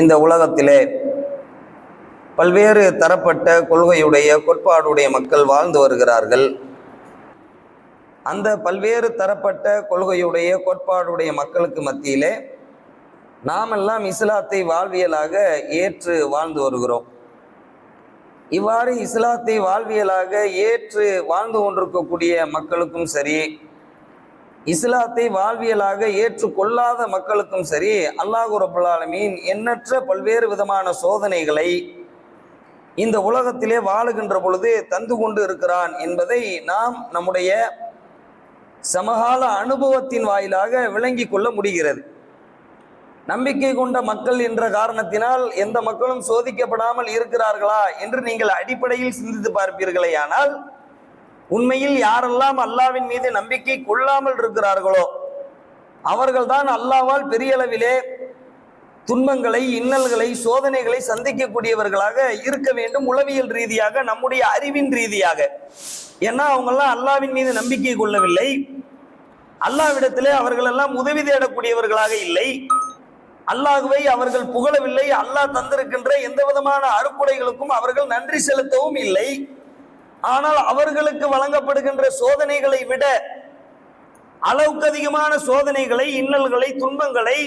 இந்த உலகத்திலே பல்வேறு தரப்பட்ட கொள்கையுடைய கோட்பாடுடைய மக்கள் வாழ்ந்து வருகிறார்கள். அந்த பல்வேறு தரப்பட்ட கொள்கையுடைய கோட்பாடுடைய மக்களுக்கு மத்தியிலே நாமெல்லாம் இஸ்லாத்தை வாழ்வியலாக ஏற்று வாழ்ந்து வருகிறோம். இவ்வாறு இஸ்லாத்தை வாழ்வியலாக ஏற்று வாழ்ந்து கொண்டிருக்கக்கூடிய மக்களுக்கும் சரி இஸ்லாத்தை வாழ்வியலாக ஏற்றுக்கொள்ளாத மக்களுக்கும் சரி அல்லாஹு ரபுல்லாலமீன் எண்ணற்ற பல்வேறு விதமான சோதனைகளை இந்த உலகத்திலே வாழுகின்ற பொழுது தந்து கொண்டு இருக்கிறான் என்பதை நாம் நம்முடைய சமகால அனுபவத்தின் வாயிலாக விளங்கி கொள்ள முடிகிறது. நம்பிக்கை கொண்ட மக்கள் என்ற காரணத்தினால் எந்த மக்களும் சோதிக்கப்படாமல் இருக்கிறார்களா என்று நீங்கள் அடிப்படையில் சிந்தித்து பார்ப்பீர்களே ஆனால் உண்மையில் யாரெல்லாம் அல்லாவின் மீது நம்பிக்கை கொள்ளாமல் இருக்கிறார்களோ அவர்கள்தான் அல்லாவால் பெரிய அளவிலே துன்பங்களை இன்னல்களை சோதனைகளை சந்திக்கக்கூடியவர்களாக இருக்க வேண்டும் உளவியல் ரீதியாக நம்முடைய அறிவின் ரீதியாக. ஏன்னா அவங்கெல்லாம் அல்லாவின் மீது நம்பிக்கை கொள்ளவில்லை. அல்லாவிடத்திலே அவர்களெல்லாம் உதவி தேடக்கூடியவர்களாக இல்லை. அல்லாஹுவை அவர்கள் புகழவில்லை. அல்லாஹ் தந்திருக்கின்ற எந்த விதமான அறுப்புடைகளுக்கும் அவர்கள் நன்றி செலுத்தவும் இல்லை. ஆனால் அவர்களுக்கு வழங்கப்படுகின்ற சோதனைகளை விட அளவுக்கு அதிகமான சோதனைகளை இன்னல்களை துன்பங்களை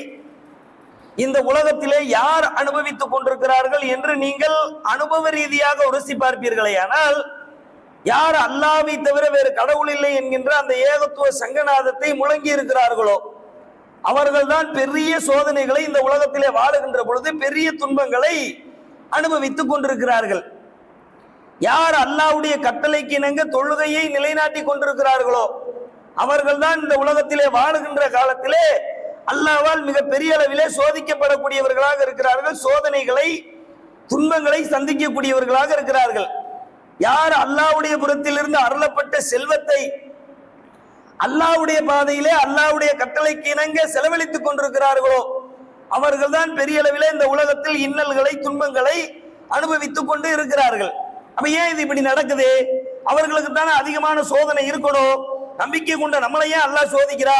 இந்த உலகத்திலே யார் அனுபவித்துக் கொண்டிருக்கிறார்கள் என்று நீங்கள் அனுபவ ரீதியாக உரசி பார்ப்பீர்களே. ஆனால் யார் அல்லாவை தவிர வேறு கடவுள் இல்லை என்கின்ற அந்த ஏகத்துவ சங்கநாதத்தை முழங்கி இருக்கிறார்களோ அவர்கள்தான் பெரிய சோதனைகளை இந்த உலகத்திலே வாழுகின்ற பொழுது பெரிய துன்பங்களை அனுபவித்துக் கொண்டிருக்கிறார்கள். யார் அல்லாவுடைய கட்டளைக்கு இணங்க தொழுகையை நிலைநாட்டி கொண்டிருக்கிறார்களோ அவர்கள்தான் இந்த உலகத்திலே வாழுகின்ற காலத்திலே அல்லாவால் மிக பெரிய அளவிலே சோதிக்கப்படக்கூடியவர்களாக இருக்கிறார்கள். சோதனைகளை துன்பங்களை சந்திக்கக்கூடியவர்களாக இருக்கிறார்கள். யார் அல்லாவுடைய புறத்திலிருந்து அருளப்பட்ட செல்வத்தை அல்லாவுடைய பாதையிலே அல்லாவுடைய கட்டளைக்கு இணங்க செலவழித்துக் கொண்டிருக்கிறார்களோ அவர்கள்தான் பெரிய அளவிலே இந்த உலகத்தில் இன்னல்களை துன்பங்களை அனுபவித்துக் கொண்டு இருக்கிறார்கள். அப்ப ஏன் இது இப்படி நடக்குது? அவர்களுக்கு தானே அதிகமான சோதனை இருக்கணும். நம்பிக்கை கொண்ட நம்மளை ஏன் அல்லாஹ் சோதிக்கிறா?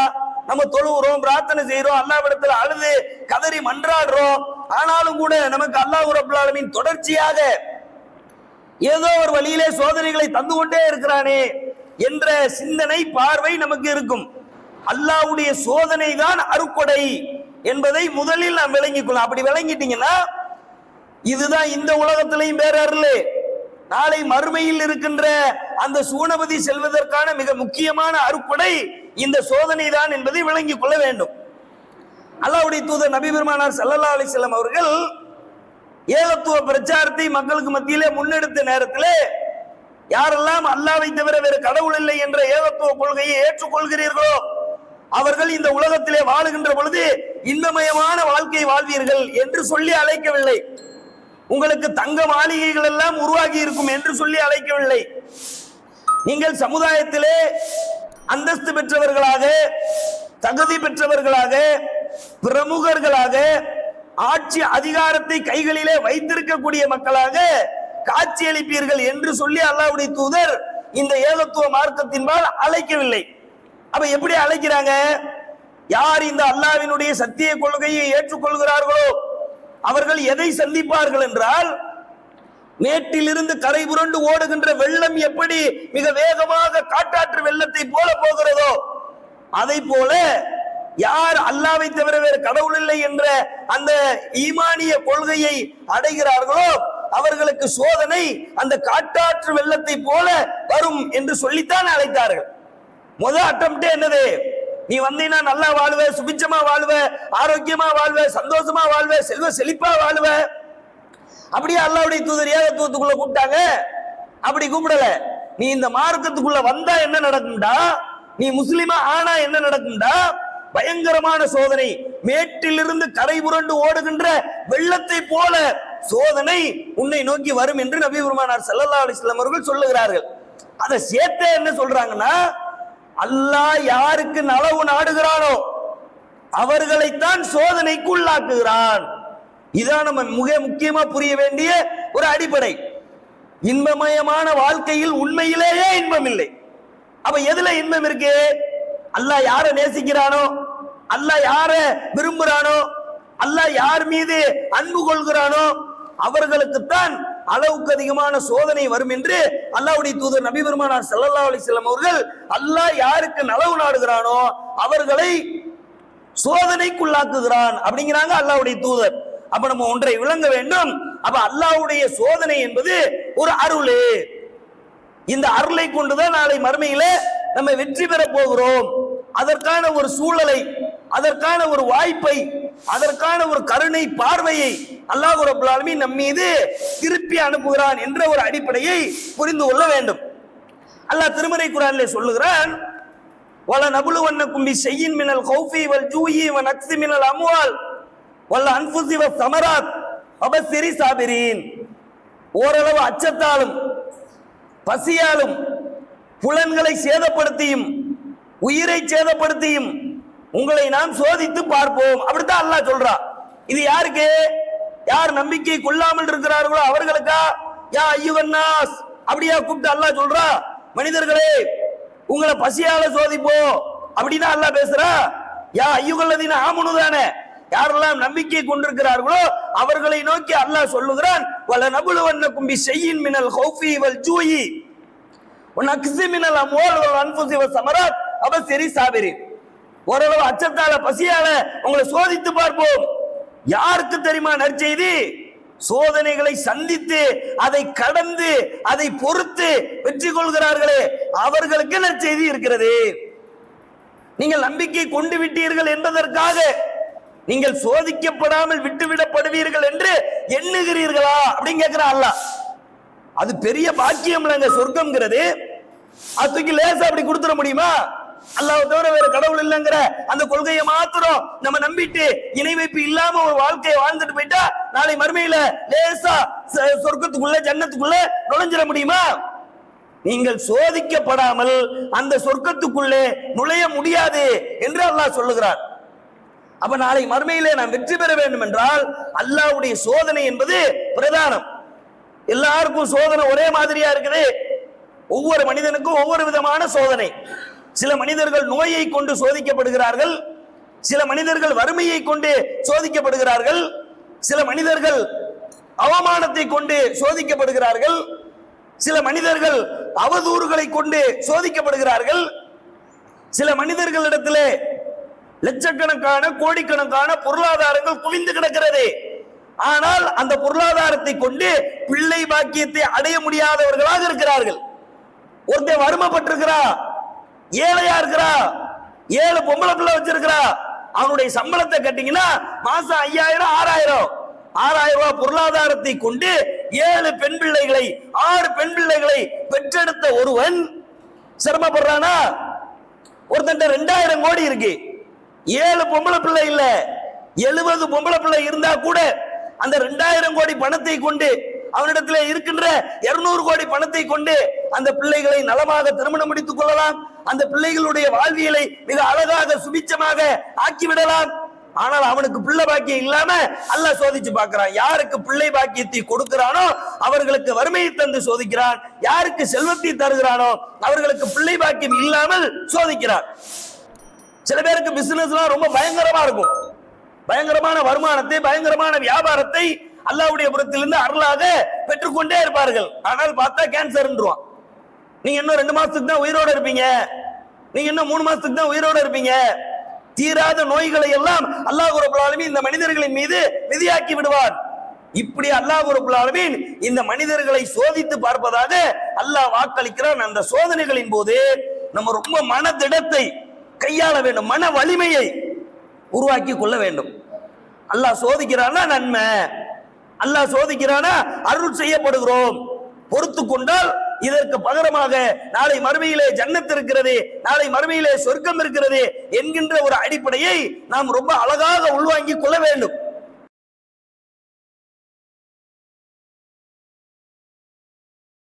நம்ம தொழுகிறோம் பிரார்த்தனை செய்யறோம் அல்லாவிடத்துல அழுது கதறி மன்றாடுறோம். ஆனாலும் கூட நமக்கு அல்லாஹ் ரபுல் தொடர்ச்சியாக ஏதோ ஒரு வழியிலே சோதனைகளை தந்து கொண்டே இருக்கிறானே என்ற சிந்தனை பார்வை நமக்கு இருக்கும். அல்லாவுடைய சோதனை தான் அருக்கொடை என்பதை முதலில் நாம் விளங்கிக்கொள்ளும் அப்படி விளங்கிட்டீங்கன்னா இதுதான் இந்த உலகத்திலையும் வேற அருள் நாளை மறுமையில் இருக்கின்ற அந்த சூனபதி செல்வதற்கான மிக முக்கியமான அறுப்படை இந்த சோதனை தான் என்பதை விளங்கிக் கொள்ள வேண்டும். அல்லாவுடைய தூதர் நபி பெருமானார் சல்லல்லா அலிசல்லாம் அவர்கள் ஏகத்துவ பிரச்சாரத்தை மக்களுக்கு மத்தியிலே முன்னெடுத்த நேரத்திலே யாரெல்லாம் அல்லாவை தவிர வேறு கடவுள் இல்லை என்ற ஏகத்துவ கொள்கையை ஏற்றுக்கொள்கிறீர்களோ அவர்கள் இந்த உலகத்திலே வாழுகின்ற பொழுது இன்பமயமான வாழ்க்கை வாழ்வீர்கள் என்று சொல்லி அழைக்கவில்லை. உங்களுக்கு தங்க மாளிகைகள் எல்லாம் உருவாகி இருக்கும் என்று சொல்லி அழைக்கவில்லை. நீங்கள் சமுதாயத்திலே அந்தஸ்து பெற்றவர்களாக தகுதி பெற்றவர்களாக பிரமுகர்களாக ஆட்சி அதிகாரத்தை கைகளிலே வைத்திருக்கக்கூடிய மக்களாக காட்சியளிப்பீர்கள் என்று சொல்லி அல்லாவுடைய தூதர் இந்த ஏகத்துவ மார்க்கத்தின்பால் அழைக்கவில்லை. அப்ப எப்படி அழைக்கிறாங்க? யார் இந்த அல்லாவினுடைய சத்திய கொள்கையை ஏற்றுக்கொள்கிறார்களோ? அவர்கள் எதை சந்திப்பார்கள் என்றால் மேட்டிலிருந்து கரை புரண்டு ஓடுகின்ற வெள்ளம் எப்படி மிக வேகமாக காட்டாற்று வெள்ளத்தை போல போகிறதோ அதை போல யார் அல்லாவை தவிர வேறு கடவுள் இல்லை என்ற அந்த ஈமானிய கொள்கையை அடைகிறார்களோ அவர்களுக்கு சோதனை அந்த காட்டாற்று வெள்ளத்தை போல வரும் என்று சொல்லித்தான் அழைத்தார்கள். முத அட்டம்ப்டே என்னது? நீ வந்தீங்கன்னா நல்லா வாழ்வ சுபிச்சமா வாழ்வ ஆரோக்கியமா வாழ்வ சந்தோஷமா வாழ்வ செல்வ செழிப்பா வாழ்வ. அப்படியே அல்லாவுடைய தூதர் ஏகத்துவத்துக்குள்ள கூப்பிட்டாங்க. அப்படி கூப்பிடல. நீ இந்த மார்க்கத்துக்குள்ள வந்தா என்ன நடக்கும்டா? நீ முஸ்லிமா ஆனா என்ன நடக்கும்டா? பயங்கரமான சோதனை. மேட்டிலிருந்து கரை புரண்டு ஓடுகின்ற வெள்ளத்தை போல சோதனை உன்னை நோக்கி வரும் என்று நபி பெருமானார் செல்லல்லா அலிஸ்லாம் அவர்கள் சொல்லுகிறார்கள். அதை சேர்த்தே என்ன சொல்றாங்கன்னா அல்லாஹ் யாருக்கு நலவு நாடுகிறானோ அவர்களைத்தான் சோதனைக்கு உள்ளாக்குகிறான் இதான் நம்ம மிக முக்கியமா புரிய வேண்டிய ஒரு அடிப்படை. இன்பமயமான வாழ்க்கையில் உண்மையிலேயே இன்பம் இல்லை அப்ப எதுல இன்பம் இருக்கு? அல்லாஹ் யாரை நேசிக்கிறானோ? அல்லாஹ் யார விரும்புறானோ? அல்லாஹ் யார் மீது அன்பு கொள்கிறானோ? அவர்களுக்குத்தான் அளவுக்கு அதிகமான சோதனை வரும் என்று அல்லாவுடைய தூதர் நபி பெருமானார் ஸல்லல்லாஹு அலி செல்லம் அவர்கள் அல்லாஹ் யாருக்கு நலவு நாடுகிறானோ அவர்களை சோதனைக்குள்ளாக்குகிறான் அப்படிங்கிறாங்க அல்லாவுடைய தூதர். அப்ப நம்ம ஒன்றை விளங்க வேண்டும். அப்ப அல்லாவுடைய சோதனை என்பது ஒரு அருளே. இந்த அருளை கொண்டுதான் நாளை மறுமையில நம்ம வெற்றி பெற போகிறோம். அதற்கான ஒரு சூழலை அதற்கான ஒரு வாய்ப்பை அதற்கான ஒரு கருணை பார்வையை அல்லாஹ் ரப்பல் ஆலமீன் நம் மீது திருப்பி அனுப்புகிறான் என்ற ஒரு அடிப்படையை புரிந்து கொள்ள வேண்டும். அல்லாஹ் திருமறை குரானிலே சொல்லுகிறான் வல நபுலுவன்னக்கும் பி செய்யின் மினல் கௌஃபி வல் ஜூயி வன் அக்ஸி மினல் அமுவால் வல்ல அன்புசி வ சமராத் அபசிரி சாபிரீன். ஓரளவு அச்சத்தாலும் பசியாலும் புலன்களை சேதப்படுத்தியும் உயிரை சேதப்படுத்தியும் உங்களை நாம் சோதித்து பார்ப்போம். அப்படித்தான் அல்லாஹ் சொல்றா. இது யாருக்கு? யார் நம்பிக்கை கொள்ளாமல் இருக்கிறார்களோ அவர்களுக்கா? யா ஐயுவன்னாஸ் அப்படியா கூப்பிட்டு அல்லாஹ் சொல்றா. மனிதர்களே உங்களை பசியால சோதிப்போம். அப்படின்னா அல்லாஹ் பேசுறா. யா ஐயுகல்லதீன ஆமனு தானே. யாரெல்லாம் நம்பிக்கை கொண்டிருக்கிறார்களோ அவர்களை நோக்கி அல்லாஹ் சொல்லுகிறான். வல நபுலுவன்னக்கும் கும்பி செய்யின் மினல் ஹௌஃபி வல் ஜூயி. உன் அக்ஸி மினல் அமோல் வல் அன்புசி வல் சமராத். அபஸ்ஸிரி சாபிரி ஓரளவு அச்சத்தால பசியால உங்களை சோதித்து பார்ப்போம். யாருக்கு தெரியுமா நற்செய்தி? சோதனைகளை சந்தித்து அதை கடந்து அதை பொறுத்து வெற்றி கொள்கிறார்களே. அவர்களுக்கு நற்செய்தி இருக்கிறது. நீங்கள் நம்பிக்கை கொண்டு விட்டீர்கள் என்பதற்காக நீங்கள் சோதிக்கப்படாமல் விட்டுவிடப்படுவீர்கள் என்று எண்ணுகிறீர்களா அப்படின்னு கேட்கிறான் அல்லாஹ் அது பெரிய பாக்கியம் இல்லைங்க சொர்க்கம்ங்கிறது. அது தூக்கி லேசா அப்படி கொடுத்துட முடியுமா? அல்லாஹ் தவிர வேற கடவுள் இல்லைங்கிற அந்த கொள்கையை மாத்திரம் நம்ம நம்பிட்டு இணை வைப்பு இல்லாம ஒரு வாழ்க்கையை வாழ்ந்துட்டு போயிட்டா நாளை மறுமையில லேசா ச- சொர்க்கத்துக்குள்ள ஜன்னத்துக்குள்ள நுழைஞ்சிட முடியுமா? நீங்கள் சோதிக்கப்படாமல் அந்த சொர்க்கத்துக்குள்ளே நுழைய முடியாது என்று அல்லாஹ் சொல்லுகிறார். அப்ப நாளை மறுமையிலே நாம் வெற்றி பெற வேண்டும் என்றால் அல்லாஹ்வுடைய சோதனை என்பது பிரதானம். எல்லாருக்கும் சோதனை ஒரே மாதிரியா இருக்குது. ஒவ்வொரு மனிதனுக்கும் ஒவ்வொரு விதமான சோதனை. சில மனிதர்கள் நோயை கொண்டு சோதிக்கப்படுகிறார்கள். சில மனிதர்கள் வறுமையை கொண்டு சோதிக்கப்படுகிறார்கள். சில மனிதர்கள் அவமானத்தை கொண்டு சோதிக்கப்படுகிறார்கள். சில மனிதர்கள் அவதூறுகளை கொண்டு சோதிக்கப்படுகிறார்கள். சில மனிதர்களிடத்திலே லட்சக்கணக்கான கோடிக்கணக்கான பொருளாதாரங்கள் குவிந்து கிடக்கிறது. ஆனால் அந்த பொருளாதாரத்தை கொண்டு பிள்ளை பாக்கியத்தை அடைய முடியாதவர்களாக இருக்கிறார்கள். ஒருத்தன் வறுமைப்பட்டிருக்கிறா ஏழையா இருக்கிறா? ஏழு பொம்பளை பிள்ளை வச்சிருக்கிறா. அவனுடைய சம்பளத்தை கட்டிங்கன்னா மாசம் ஐயாயிரம் ஆறாயிரம். ஆறாயிரம் ரூபாய் பொருளாதாரத்தை கொண்டு ஏழு பெண் பிள்ளைகளை ஆறு பெண் பிள்ளைகளை பெற்றெடுத்த ஒருவன் சிரமப்படுறானா? ஒருத்தன் ரெண்டாயிரம் கோடி இருக்கு. ஏழு பொம்பளை பிள்ளை இல்ல. எழுபது பொம்பளை பிள்ளை இருந்தா கூட அந்த ரெண்டாயிரம் கோடி பணத்தை கொண்டு அவனிடத்துல இருக்கின்ற இருநூறு கோடி பணத்தை கொண்டு அந்த பிள்ளைகளை நலமாக திருமணம் முடித்துக் கொள்ளலாம். அந்த பிள்ளைகளுடைய வாழ்வியலை மிக அழகாக சுபிச்சமாக ஆக்கிவிடலாம். ஆனால் அவனுக்கு பிள்ளை பாக்கியம் இல்லாம அல்ல சோதிச்சு பார்க்கிறான். யாருக்கு பிள்ளை பாக்கியத்தை கொடுக்கிறானோ அவர்களுக்கு வறுமையை தந்து சோதிக்கிறான். யாருக்கு செல்வத்தை தருகிறானோ அவர்களுக்கு பிள்ளை பாக்கியம் இல்லாமல் சோதிக்கிறான். சில பேருக்கு பிசினஸ் ரொம்ப பயங்கரமா இருக்கும். பயங்கரமான வருமானத்தை பயங்கரமான வியாபாரத்தை அல்லாவுடைய புறத்திலிருந்து அருளாக பெற்றுக்கொண்டே இருப்பார்கள். ஆனால் பார்த்தா கேன்சர்ன்றுவான் நீங்க இன்னும் ரெண்டு மாசத்துக்கு தான் உயிரோட இருப்பீங்க. நீங்க இன்னும் மூணு மாசத்துக்கு தான் உயிரோட இருப்பீங்க. தீராத நோய்களை எல்லாம் அல்லாஹ் ரபுல்லாலுமே இந்த மனிதர்களின் மீது விதியாக்கி விடுவார். இப்படி அல்லாஹ் ரப்பல் இந்த மனிதர்களை சோதித்து பார்ப்பதாக அல்லாஹ் வாக்களிக்கிறான். அந்த சோதனைகளின் போது நம்ம ரொம்ப மனதிடத்தை கையாள வேண்டும். மன வலிமையை உருவாக்கி கொள்ள வேண்டும். அல்லாஹ் சோதிக்கிறான்னா நன்மை. அல்லாஹ் சோதிக்கிறானா? அருள் செய்யப்படுகிறோம். பொறுத்து கொண்டால் இதற்கு பகரமாக நாளை மறுமையிலே ஜன்னத் இருக்கிறது நாளை மறுமையிலே சொர்க்கம் இருக்கிறது என்கின்ற ஒரு அடிப்படையை நாம் ரொம்ப அழகாக உள்வாங்கிக் கொள்ள வேண்டும்.